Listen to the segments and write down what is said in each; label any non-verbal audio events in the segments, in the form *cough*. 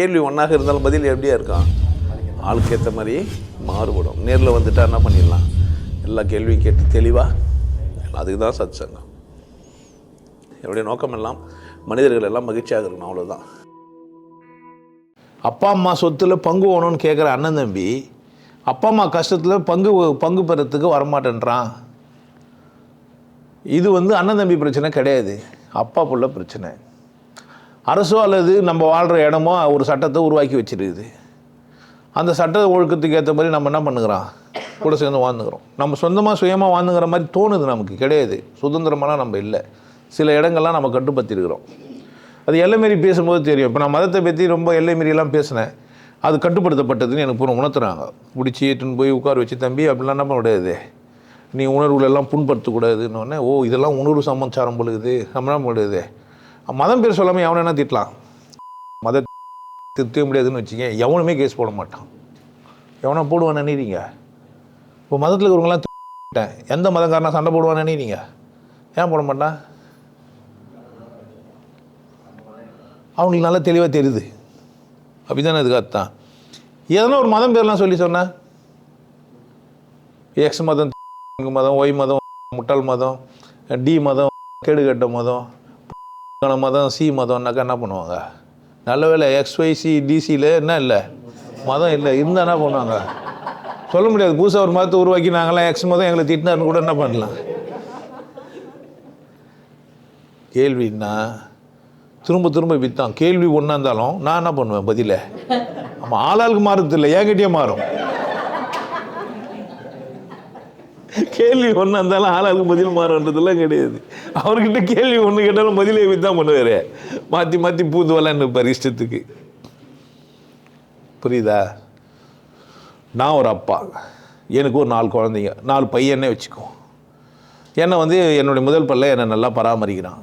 கேள்வி ஒன்றாக இருந்தாலும் பதில் எப்படியா இருக்கான் ஆளுக்கு ஏற்ற மாதிரி மாறுபடும். நேரில் வந்துட்டா என்ன பண்ணிடலாம்? எல்லா கேள்வியும் கேட்டு தெளிவாக அதுக்கு தான் சத் சங்கம் என்னுடைய நோக்கம் எல்லாம் மனிதர்கள் எல்லாம் மகிழ்ச்சியாக இருக்கணும் அவ்வளோதான் அப்பா அம்மா சொத்தில் பங்கு வேணும்னு கேட்குற அண்ணன் தம்பி அப்பா அம்மா கஷ்டத்தில் பங்கு பங்கு பெறத்துக்கு வரமாட்டேன்றான். இது வந்து அண்ணன் தம்பி பிரச்சனை கிடையாது. அப்பா புள்ள பிரச்சனை. அரசோ அல்லது நம்ம வாழ்கிற இடமோ ஒரு சட்டத்தை உருவாக்கி வச்சிருக்குது. அந்த சட்ட ஒழுக்கத்துக்கு ஏற்ற மாதிரி நம்ம என்ன பண்ணுகிறோம்? கூட சேர்ந்து வாழ்ந்துக்கிறோம் நம்ம சொந்தமாக சுயமாக வாழ்ந்துங்கிற மாதிரி தோணுது நமக்கு. கிடையாது. சுதந்திரமெல்லாம் நம்ம இல்லை. சில இடங்கள்லாம் நம்ம கட்டுப்படுத்திருக்கிறோம் அது எல்லை மீறி பேசும்போது தெரியும். இப்போ நான் மதத்தை பற்றி ரொம்ப எல்லை மீறியெல்லாம் பேசினேன். அது கட்டுப்படுத்தப்பட்டதுன்னு எனக்கு பூரம் உணர்த்துறாங்க. பிடிச்சி ஏற்றுன்னு போய் உட்கார வச்சு தம்பி அப்படிலாம் என்ன பண்ண முடியாது நீ உணர்வுகளெல்லாம் புண்படுத்தக்கூடாதுன்னு ஓ இதெல்லாம் உணர்வு சமாச்சாரம் பொழுது. நம்ம என்ன முடியாது மதம் பேர் சொல்லாமல் எவனை என்ன திட்டலாம்? மத திருத்தவே முடியாதுன்னு வச்சுக்க எவனுமே கேஸ் போட மாட்டான். எவனா போடுவான் நினைக்கிறீங்க? இப்போ மதத்தில் இருக்கிறவங்களாம் திட்டேன். எந்த மதக்காரனா சண்டை போடுவான்னு நினைக்கிறீங்க? ஏன் போட மாட்டான்? அவங்களுக்கு நல்லா தெளிவாக தெரியுது. அப்படிதானே இதுக்கு அர்த்தம். எதனா ஒரு மதம் பேர்லாம் சொல்லி சொன்னேன் எக்ஸ் மதம் மதம் ஒய் மதம் முட்டாள் மதம் டி மதம் கேடுகட்ட மதம். மதம் சி மதம்னாக்கா என்ன பண்ணுவாங்க? நல்ல வேலை எக்ஸ்ஒய்சி டிசியில் என்ன இல்லை? மதம் இல்லை. இருந்தால் என்ன பண்ணுவாங்க? சொல்ல முடியாது. புதுசாக ஒரு மதத்தை உருவாக்கி நாங்களாம் எக்ஸ் மதம் எங்களை திட்டினாருன்னு கூட என்ன பண்ணலாம்? கேள்வின்னா திரும்ப திரும்ப வித்தான் கேள்வி ஒன்றா இருந்தாலும் நான் என்ன பண்ணுவேன் பதில? ஆமாம் ஆளாளுக்கு மாறுறது இல்லை என்கிட்டயே மாறும். கேள்வி ஒன்றா இருந்தாலும் ஆளாளுக்கு பதில் மாறுன்றதுலாம் கிடையாது. அவர்கிட்ட கேள்வி ஒன்று கேட்டாலும் பதிலே தான் பண்ணுவார். மாற்றி மாற்றி பூந்து விளாண்டுப்பார் இஷ்டத்துக்கு. புரியுதா? நான் ஒரு அப்பா. எனக்கு ஒரு நாலு குழந்தைங்க. நாலு பையனே வச்சுக்கோ. என்னை வந்து என்னுடைய முதல் பிள்ளை என்னை நல்லா பராமரிக்கிறான்.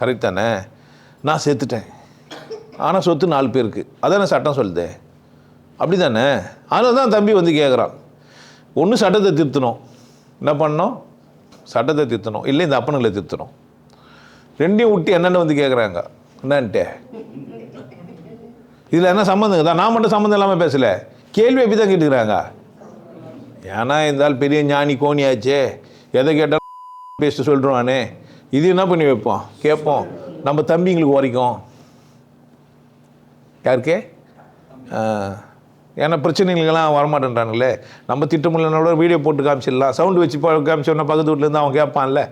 கரெக்ட் தானே? நான் செத்துட்டேன். ஆனால் சொத்து நாலு பேருக்கு. அதானே சட்டம் சொல்லுது. அப்படி தானே அதனால தான் தம்பி வந்து கேட்குறான் ஒன்று சட்டத்தை திருத்தணும். என்ன பண்ணணும்? சட்டத்தை திருத்தணும். இல்லை இந்த அப்பனுங்களை திருத்தணும். ரெண்டையும் விட்டு என்னென்ன வந்து கேட்குறாங்க என்னன்ட்டு? இதில் என்ன சம்மந்தங்க தான் நான் மட்டும் சம்மந்தம் இல்லாமல் பேசலை. கேள்வி எப்படி தான் கேட்டுக்கிறாங்க? ஏன்னா இருந்தால் பெரிய ஞானி கோணியாச்சே. எதை கேட்டாலும் *laughs* பேசிட்டு சொல்லிடுவானே இது என்ன பண்ணி வைப்போம்? கேட்போம். நம்ம தம்பிங்களுக்கு உரைக்கும். யாருக்கே? ஆ, ஏன்னா பிரச்சனைகளுக்கெல்லாம் வரமாட்டேன்றானுங்களே. நம்ம திட்டமில்லனோட வீடியோ போட்டு காமிச்சிடலாம். சவுண்டு வச்சு பா- காமிச்சோன்னா பக்கத்து வீட்டிலேருந்து அவன் கேட்பான்ல.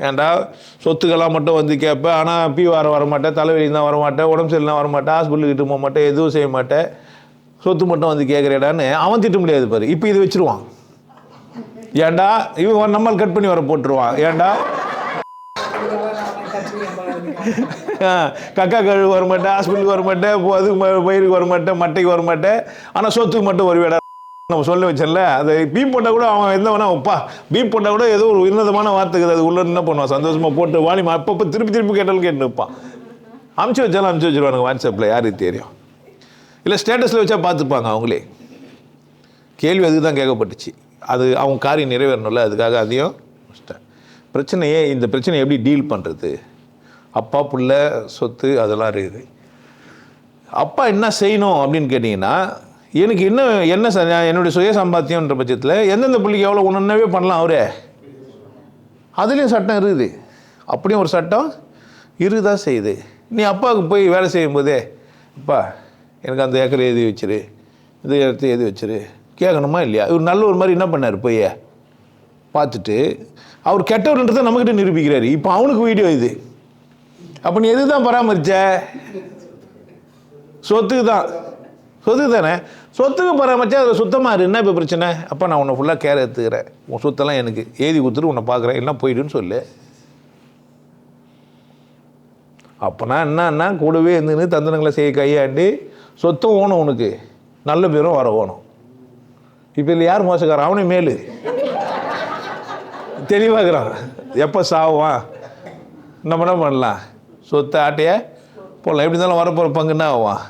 ஏன்டா சொத்துக்கெல்லாம் மட்டும் வந்து கேட்பேன் ஆனால் பி வர வரமாட்டேன் தலைவலி தான் வரமாட்டேன் உடம்பு சரியில்லாம் வரமாட்டேன் ஹாஸ்பிட்டலுக்கு இட்டு போக மாட்டேன் எதுவும் செய்ய மாட்டேன். சொத்து மட்டும் வந்து கேட்குறேடான்னு அவன் திட்ட முடியாது பாரு. இப்போ இது வச்சிருவான். ஏன்டா இவன் நம்ம கட் பண்ணி வர போட்டுருவான். ஏன்டா கக்கா கழுவு வர மாட்டேன் ஹாஸ்பிட்டலுக்கு வர மாட்டேன் அதுக்கு பயிருக்கு வர மாட்டேன் மட்டைக்கு வர மாட்டேன் ஆனால் சொத்துக்கு மட்டும் வருவேடா நம்ம சொல்ல வச்சல அது பீப் போட்டால் கூட அவன் என்ன வேணா வைப்பா. பீப் போட்டால் கூட ஏதோ ஒரு உன்னதமான வார்த்தைக்கு அது உள்ள என்ன பண்ணுவான் சந்தோஷமாக போட்டு வாலிமா அப்பப்போ திருப்பி திருப்பி கேட்டாலும் கேட்டு நிற்பான் அமுச்சு வச்சாலும் அமுச்சு வச்சிருவானுங்க வாட்ஸ்அப்பில் யாருக்கு தெரியும்? இல்லை ஸ்டேட்டஸில் வச்சா பார்த்துப்பாங்க அவங்களே. கேள்வி அதுக்கு தான் கேட்கப்பட்டுச்சு. அது அவங்க காரியம் நிறைவேறணும்ல அதுக்காக அதையும் பிரச்சனையே இந்த பிரச்சனையை எப்படி டீல் பண்ணுறது அப்பா புள்ள சொத்து அதெல்லாம் இருக்குது. அப்பா என்ன செய்யணும் அப்படின்னு கேட்டிங்கன்னா எனக்கு இன்னும் என்ன ச- என்னுடைய சுய சம்பாத்தியம்ன்ற பட்சத்தில் எந்தெந்த பிள்ளைக்கு எவ்வளோ ஒன்றுவே பண்ணலாம் அவரே. அதுலேயும் சட்டம் இருக்குது. அப்படியும் ஒரு சட்டம் இருக்குதா செய்யுது. நீ அப்பாவுக்கு போய் வேலை செய்யும்போதே அப்பா எனக்கு அந்த ஏக்கரை எழுதி வச்சிரு. இது எடுத்து எழுதி வச்சிரு. கேட்கணுமா இல்லையா? இவர் நல்ல ஒரு மாதிரி என்ன பண்ணார் போய்? பார்த்துட்டு அவர் கெட்டவர்ன்றதை நம்மக்கிட்ட நிரூபிக்கிறார். இப்போ அவனுக்கு வீடியோ இது. அப்போ நீ எது தான் பராமரிச்ச? சொத்துக்கு தான். சொத்துக்கு தானே? சொத்துக்கு பராமரிச்சா அதில் சுத்தமாக இரு. என்ன இப்போ பிரச்சனை? அப்போ நான் உன்னை ஃபுல்லாக கேர் எடுத்துக்கிறேன். உன் சொத்தெல்லாம் எனக்கு. ஏதி கொடுத்துட்டு உன்னை பார்க்குறேன். எல்லாம் போயிடுன்னு சொல்லு. அப்போனா என்னன்னா கூடவே இருந்துன்னு தந்தனங்களை செய்ய கையாண்டி சொத்தும் ஓணும் உனக்கு. நல்ல பேரும் வர ஓணும். இப்போ இல்லை யார் மோசக்காரன்? அவனே மேலு. தெளிவாகிறான் எப்போ சாவான் நம்ம என்ன பண்ணலாம்? சொத்தை ஆட்டைய? போடலாம். எப்படி இருந்தாலும் வரப்போகிற பங்குன்னா ஆவான்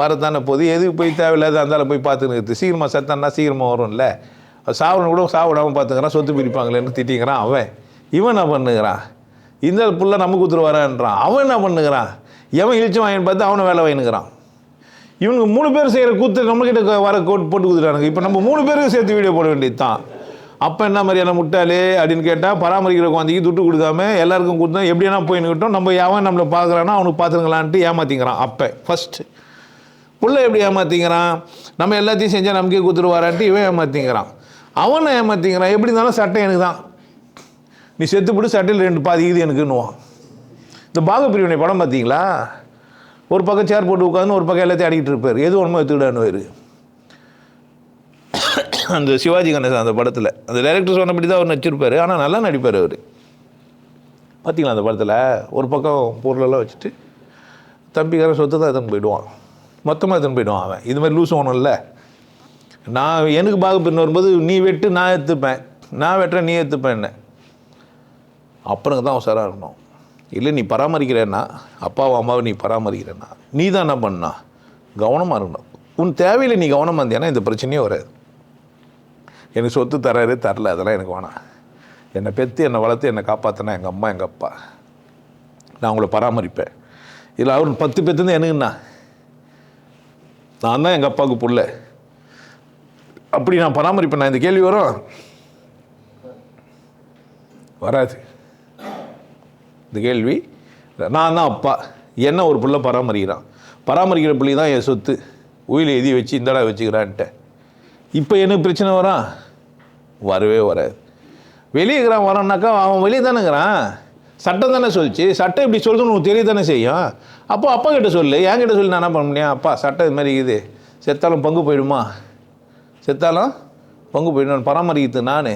வரத்தானே போது எதுக்கு போய் தேவையில்லாத அந்தாலும் போய் பார்த்துன்னு சீக்கிரமாக செத்தான்னா சீக்கிரமாக வரும்ல. அது சாவணும் கூட சாப்பிடாமல் பார்த்துக்கிறான். சொத்து பிரிப்பாங்களேன்னு திட்டிங்கிறான் அவன். இவன் என்ன பண்ணுகிறான்? இந்த புள்ள நமக்கு குத்துரு வரான்றான் அவன் என்ன பண்ணுகிறான்? எவன் இழிச்சு வாங்கின்னு பார்த்து அவனை வேலை வாங்கினுக்கிறான் இவங்க மூணு பேர் செய்கிற கூத்து நம்மக்கிட்ட வர கோட் போட்டு கொடுத்துட்டானுங்க. இப்போ நம்ம மூணு பேருக்கு சேர்த்து வீடியோ போட வேண்டியது தான் அப்போ என்ன மாதிரியான முட்டாளே அப்படின்னு கேட்டால் பராமரிக்கிற குழந்தைக்கு துட்டு கொடுக்காம எல்லாருக்கும் கொடுத்தா எப்படினா போயின்னுக்கிட்டோம் நம்ம எவன் நம்மளை பார்க்குறானா அவனுக்கு பார்த்துருங்களான்ட்டு ஏமாத்திங்கிறான் அப்போ. ஃபஸ்ட்டு பிள்ளை எப்படி ஏமாத்திங்கிறான் நம்ம எல்லாத்தையும் செஞ்சால் நமக்கே கொடுத்துருவாரான்ட்டு இவன் ஏமாத்திங்கிறான் அவனை ஏமாத்திங்கிறான் எப்படி இருந்தாலும் சட்டை எனக்கு தான். நீ செத்து போட்டு சட்டையில் ரெண்டு பாதி இது எனக்குன்னுவான். இந்த பாகப்பிரிவினை படம் பார்த்தீங்களா? ஒரு பக்கம் சேர் போட்டு உட்காந்து ஒரு பக்கம் எல்லாத்தையும் அடிக்கிட்டு இருப்பார். எது ஒன்றுமோ எடுத்துக்கிடான்னு அந்த சிவாஜி கணேசன் அந்த படத்தில். அந்த டைரக்டர் சொன்னபடி தான் அவர் நடிச்சிருப்பார். ஆனால் நல்லா நடிப்பார் அவர். பார்த்தீங்களா அந்த படத்தில்? ஒரு பக்கம் பொருளெல்லாம் வச்சுட்டு தம்பிக்காரன் சொத்து தான் எடுத்துன்னு போயிடுவான். மொத்தமாக எடுத்துன்னு போயிடுவான் அவன். இது மாதிரி லூஸ் ஒன்றும் இல்லை. நான் எனக்கு பாகப்பிரிவினை வரும்போது நீ வெட்டு நான் எடுத்துப்பேன். நான் வெட்டுறேன் நீ எடுத்துப்பேன் என்ன அப்புறம் தான் உசாராக இருக்கணும் இல்லை நீ பராமரிக்கிறேன்னா அப்பாவும் அம்மாவை நீ பராமரிக்கிறேன்னா நீ தான் என்ன பண்ணா? கவனமாக இருக்கணும் உன் தேவையில் நீ கவனமாக இருந்தியானா இந்த பிரச்சனையே வராது. எனக்கு சொத்து தராரு தரல அதெல்லாம் எனக்கு வேணாம். என்னை பெற்று என்னை வளர்த்து என்னை காப்பாற்றினா எங்கள் அம்மா எங்கள் அப்பா. நான் அவங்கள பராமரிப்பேன். இல்லை அவர் பத்து பேத்துந்து எனக்குண்ணா நான் தான் எங்கள் அப்பாவுக்கு புள்ள. அப்படி நான் பராமரிப்பேன். நான் இந்த கேள்வி வரும். வராது. இந்த கேள்வி நான் தான் அப்பா. என்ன ஒரு பிள்ளை பராமரிக்கிறான்? பராமரிக்கிற பிள்ளை தான் என் சொத்து. உயிரை எழுதி வச்சு இந்தடா வச்சுக்கிறான்ட்ட இப்போ எனக்கு பிரச்சனை வரான் வரவே வராது. வெளியே இருக்கிறான் வரான்னாக்கா அவன் வெளியே தானேங்கிறான். சட்டம் தானே சொல்லிச்சு. சட்டம் இப்படி சொல்லுதுன்னு உனக்கு தெரிய தானே செய்யும். அப்போ அப்பா கிட்ட சொல்லு. என்கிட்ட சொல்லி நான் என்ன பண்ண முடியும்? அப்பா சட்டம் இது மாதிரி இருக்குது. செத்தாலும் பங்கு போயிடுமா? செத்தாலும் பங்கு போயிடும் பராமரிக்கிறது நான்.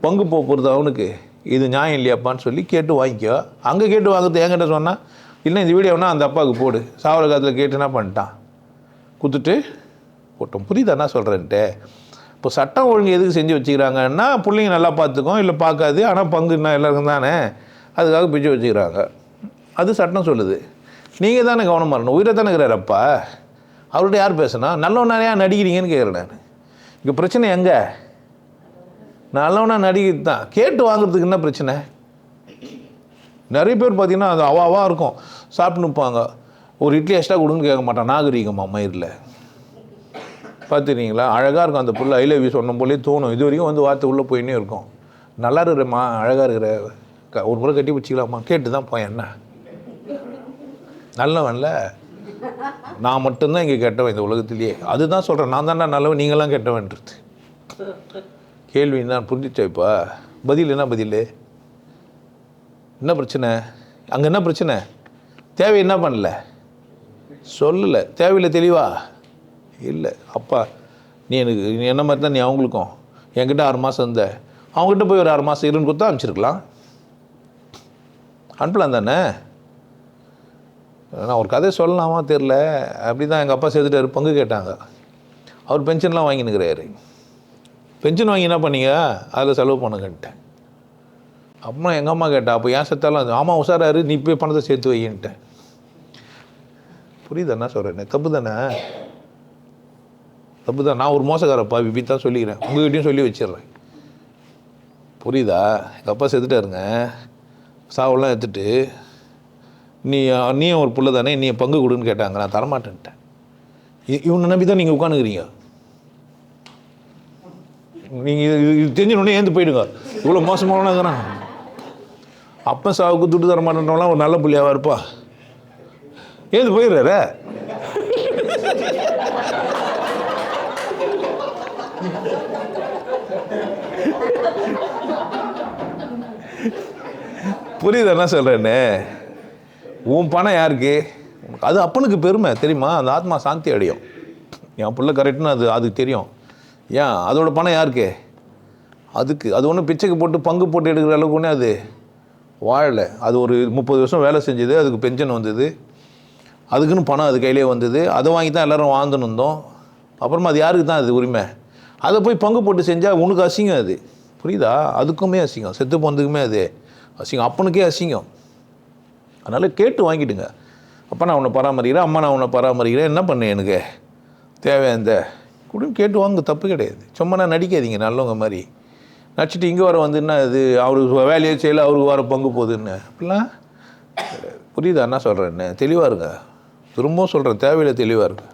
பங்கு போக போகிறது அவனுக்கு. இது நியாயம் இல்லையாப்பான்னு சொல்லி கேட்டு வாங்கிக்கோ. அங்கே கேட்டு வாங்குறது என்கிட்ட சொன்னால் இல்லை இந்த வீடியோனா அந்த அப்பாவுக்கு போடு. சாவர காலத்தில் கேட்டு என்ன பண்ணிட்டான்? கொடுத்துட்டு போட்டோம். புரியுதா என்ன சொல்கிறேன்ட்டு இப்போ சட்டம் ஒழுங்கு எதுக்கு செஞ்சு வச்சுக்கிறாங்கன்னா பிள்ளைங்க நல்லா பார்த்துக்கும் இல்லை பார்க்காது ஆனால் பங்கு என்ன எல்லாருக்கும் தானே? அதுக்காக பிச்சு வச்சுக்கிறாங்க. அது சட்டம் சொல்லுது. நீங்கள் தானே கவனமாக இருக்கணும். உயிரை தானே இருக்கிறார் அப்பா. அவர்கிட்ட யார் பேசுனா நல்லவனாரையா நடிக்கிறீங்கன்னு கேட்குறேன் நான். இங்கே பிரச்சனை எங்கே? நல்லவனா நடிக்கிறது தான். கேட்டு வாங்குறதுக்கு என்ன பிரச்சனை? நிறைய பேர் பார்த்தீங்கன்னா அது அவாவாக இருக்கும். சாப்பிட்டு நிற்பாங்க ஒரு இட்லி எக்ஸ்ட்ரா கொடுன்னு கேட்க மாட்டான். நாகரீகமாக மயிரில். பார்த்துக்கிறீங்களா? அழகாக இருக்கும் அந்த புள்ள ஐ லவ் யூ சொன்ன போலே தோணும். இது வரைக்கும் வந்து வார்த்தை உள்ளே போயின்னே இருக்கும். நல்லா இருக்கிறம்மா அழகாக இருக்கிற. க- ஒரு முறை கட்டி பிடிச்சிக்கலாமா கேட்டு தான் போய் என்ன? நல்லவன்ல? நான் மட்டும்தான் இங்கே கெட்டவன் இந்த உலகத்திலேயே. அதுதான் சொல்கிறேன் நான் தான்டா நல்லவன் நீங்களாம் கெட்டவன்றது. கேள்வி என்ன? புரிஞ்சிச்சா இப்போ? பதில் என்ன பதில்? என்ன பிரச்சனை? அங்கே என்ன பிரச்சனை? தேவை என்ன பண்ணல? சொல்லலை. தேவையில்லை தெளிவா? இல்லை. அப்பா நீ எனக்கு நீ என்ன மாதிரி தான் நீ அவங்களுக்கும்? என்கிட்ட ஆறு மாதம் இருந்த. அவங்ககிட்ட போய் ஒரு ஆறு மாதம் இருன்னு கொடுத்தா அனுப்பிச்சிருக்கலாம். அனுப்பலாம் தானே? நான் ஒரு கதை சொல்லலாமா? தெரில அப்படி தான் எங்கள் அப்பா சேர்த்துட்டாரு. பங்கு கேட்டாங்க. அவர் பென்ஷன்லாம் வாங்கினுக்கிறாரு. பென்ஷன் வாங்கி என்ன பண்ணீங்க? அதில் செலவு பண்ணுங்கன்ட்டேன். அப்புறம் எங்கள் அம்மா கேட்டா அப்போ ஏன் செத்தாலும் ஆமாம் உஷாராரு. நீ போய் பணத்தை சேர்த்து வையின்ட்டேன். புரியுது? என்ன சொல்கிறேன் தப்பு தானே? தப்பு தான் நான் ஒரு மோசக்காரப்பா இப்படி தான் சொல்லிக்கிறேன். உங்ககிட்டையும் சொல்லி வச்சிடுறேன். புரியுதா? எங்கள் அப்பா செத்துட்டாருங்க. சாவெல்லாம் எடுத்துட்டு நீ நீயும் ஒரு புள்ள தானே நீ பங்கு கொடுன்னு கேட்டாங்க. நான் தரமாட்டேன்ட்டேன். இவனை நம்பி தான் நீங்கள் உட்காந்துக்கிறீங்க நீங்கள் இது இது தெரிஞ்ச ஏந்து போயிடுங்க. இவ்வளோ மோசமானங்கிறான் அப்போ சாவுக்கு துட்டு தர மாட்டேன்றவங்களாம் ஒரு நல்ல புள்ளியாவா இருப்பா. ஏந்து போயிடுறாரு. புரியுது என்ன சொல்கிறேன்னு உன் பணம் யாருக்கு? உனக்கு அது அப்பனுக்கு பெருமை தெரியுமா? அந்த ஆத்மா சாந்தி அடையும். என் பிள்ளை கரெக்டுன்னு அது அதுக்கு தெரியும். ஏன்? அதோட பணம் யாருக்கு? அதுக்கு அது ஒன்றும் பிச்சைக்கு போட்டு பங்கு போட்டு எடுக்கிற அளவுக்கு ஒன்றே அது. வாழலை. அது ஒரு முப்பது வருஷம் வேலை செஞ்சது அதுக்கு பென்ஷன் வந்தது. அதுக்குன்னு பணம் அது கையிலே வந்தது. அதை வாங்கி தான் எல்லோரும் வாழ்ந்துன்னு இருந்தோம். அப்புறமா அது யாருக்கு தான் அது உரிமை? அதை போய் பங்கு போட்டு செஞ்சால் உனக்கு அசிங்கம் அது. புரியுதா? அதுக்குமே அசிங்கம். செத்து போனதுக்குமே அது. அசிங்கம். அப்பனுக்கே அசிங்கம். அதனால் கேட்டு வாங்கிடுங்க. அப்போ நான் உன்னை பராமரிக்கிறேன் அம்மா நான் உன்னை பராமரிக்கிறேன் என்ன பண்ணு எனக்கு? தேவை இந்த குடுன்னு கேட்டு வாங்க தப்பு கிடையாது. சும்மா நான் நடிக்காதீங்க நல்லவங்க மாதிரி. நடிச்சிட்டு இங்கே வர வந்து என்ன இது? அவருக்கு வேலையை செய்யல அவருக்கு வர பங்கு போகுதுன்னு. அப்படிலாம் புரியுதா? என்ன? சொல்கிறேன்னு தெளிவாக இருங்க. திரும்பவும் சொல்கிறேன் தேவையில்லை தெளிவாக இருங்க.